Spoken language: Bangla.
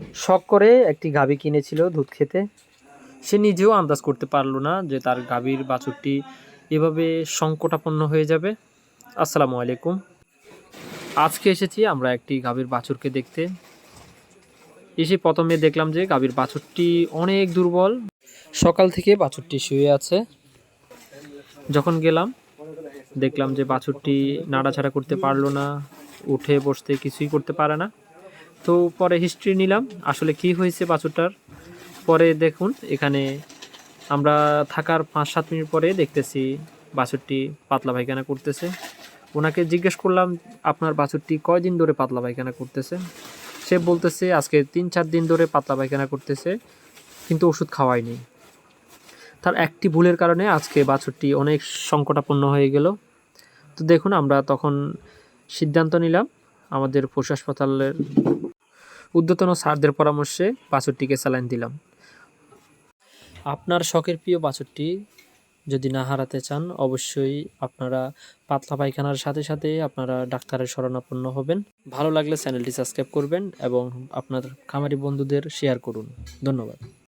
শখ করে একটি গাভী কিনেছিল দুধ খেতে। সে নিজেও আন্দাজ করতে পারল না যে তার গাভীর বাছুরটি এভাবে সংকটাপন্ন হয়ে যাবে। আসসালামু আলাইকুম। আজকে এসেছি আমরা একটি গাভীর বাছুরকে দেখতে। এসে প্রথমে দেখলাম যে গাভীর বাছুরটি অনেক দুর্বল। সকাল থেকে বাছুরটি শুয়ে আছে। যখন গেলাম, দেখলাম যে বাছুরটি নাড়াছাড়া করতে পারল না, উঠে বসতে কিছুই করতে পারে না। তো পরে হিস্ট্রি নিলাম, আসলে কি হয়েছে বাছুরটার। পরে দেখুন, এখানে আমরা থাকার পাঁচ সাত মিনিট পরে দেখতেছি বাছুরটি পাতলা পায়খানা করতেছে। ওনাকে জিজ্ঞেস করলাম, আপনার বাছুরটি কয়দিন ধরে পাতলা পায়খানা করতেছে? সে বলতেছে, আজকে তিন চার দিন ধরে পাতলা পায়খানা করতেছে, কিন্তু ওষুধ খাওয়ায়নি। তার একটি ভুলের কারণে আজকে বাছুরটি অনেক সংকটাপন্ন হয়ে গেল। তো দেখুন, আমরা তখন সিদ্ধান্ত নিলাম, আমাদের পশু হাসপাতালের ঊর্ধ্বতন সারদের পরামর্শে বাছুরটিকে স্যালাইন দিলাম। আপনার শখের প্রিয় বাছুরটি যদি না হারাতে চান, অবশ্যই আপনারা পাতলা পায়খানার সাথে সাথে আপনারা ডাক্তারের শরণাপন্ন হবেন। ভালো লাগলে চ্যানেলটি সাবস্ক্রাইব করবেন এবং আপনার খামারি বন্ধুদের শেয়ার করুন। ধন্যবাদ।